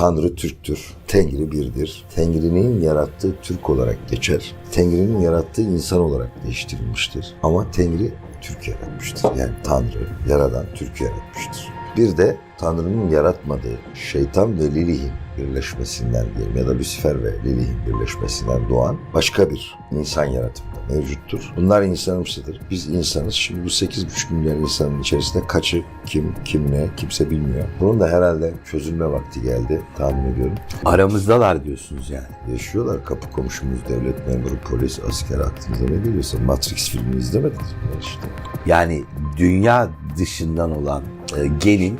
Tanrı Türktür. Tengri birdir. Tengrinin yarattığı Türk olarak geçer. Tengrinin yarattığı insan olarak değiştirilmiştir. Ama Tengri Türk yaratmıştır. Yani Tanrı, Yaradan Türk yaratmıştır. Bir de Tanrı'nın yaratmadığı şeytan ve Lilith'in birleşmesinden diyelim ya da Lucifer ve Lilith'in birleşmesinden doğan başka bir insan yaratımı da mevcuttur. Bunlar insanımsıdır. Biz insanız. Şimdi bu 8,5 milyar insanın içerisinde kaçı kim, kim ne kimse bilmiyor. Bunun da herhalde çözülme vakti geldi tahmin ediyorum. Aramızdalar diyorsunuz yani. Yaşıyorlar kapı komşumuz, devlet memuru, polis, asker aklınıza ne geliyorsa. Matrix filmini izlemediniz mi işte? Yani dünya dışından olan e, gelin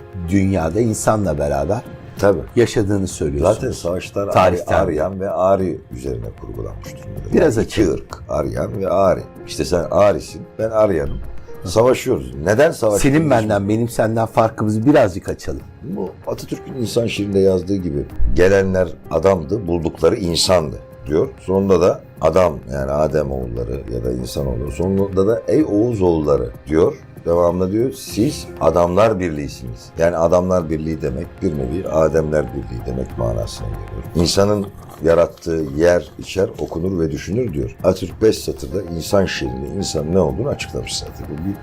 dünyada insanla beraber Tabii. yaşadığını söylüyorsunuz. Zaten savaşlar Tarihten. Ari- Aryan ve Ari üzerine kurgulanmış durumda. Biraz yani açalım. ırk. Aryan ve Ari. İşte sen Ari'sin, ben Aryan'ım. Savaşıyoruz. Neden savaşıyoruz? Senin benden benim senden farkımızı birazcık açalım. Bu Atatürk'ün insan şiirinde yazdığı gibi gelenler adamdı, buldukları insandı diyor. Sonunda da adam yani Adem oğulları ya da insan oğulları. Sonunda da ey Oğuz oğulları diyor. Devamlı diyor siz adamlar birliğisiniz. Yani adamlar birliği demek bir nevi Ademler birliği demek manasına geliyor. İnsanın yarattığı yer, içer, okunur ve düşünür diyor. Atatürk 5 satırda insan şiirinde insanın ne olduğunu açıklamış zaten. Bu bir,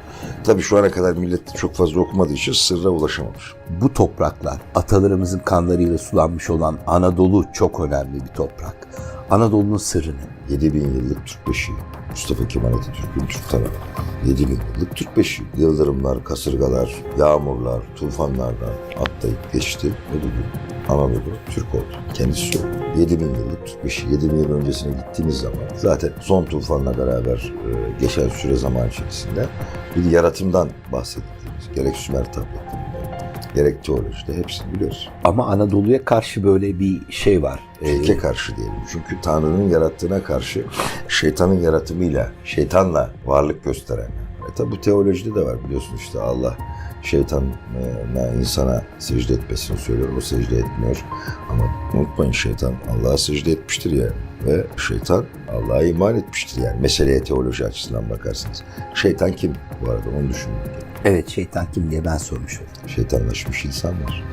tabii şu ana kadar millet çok fazla okumadığı için sırra ulaşamamış. Bu topraklar atalarımızın kanlarıyla sulanmış olan Anadolu çok önemli bir toprak. Anadolu'nun sırrını 7000 yıllık Türk beşiği. Mustafa Kemal Atatürk'ün Türk tarafı. 7000 yıllık Türk beşiği. Yıldırımlar, kasırgalar, yağmurlar, tufanlardan atlayıp geçti ve bugün Anadolu Türk oldu. Kendisi söylüyor. 7000 yıllık Türk beşiği. 7000 yıl öncesine gittiğimiz zaman zaten son tufanla beraber e, geçen süre zaman içerisinde bir yaratımdan bahsettiğimiz gerek Sümer tabletlerinde gerek teolojide hepsini biliyoruz. ama Anadolu'ya karşı böyle bir şey var. Ee, Tilke karşı diyelim. Çünkü Tanrı'nın yarattığına karşı şeytanın yaratımıyla, şeytanla varlık gösteren. E tabi bu teolojide de var biliyorsun işte Allah şeytana, insana secde etmesini söylüyor. O secde etmiyor. Ama unutmayın şeytan Allah'a secde etmiştir yani. Ve şeytan Allah'a iman etmiştir yani. Meseleye teoloji açısından bakarsanız. Şeytan kim bu arada onu düşünün. Evet şeytan kim diye ben sormuş oldum. Şeytanlaşmış insanlar.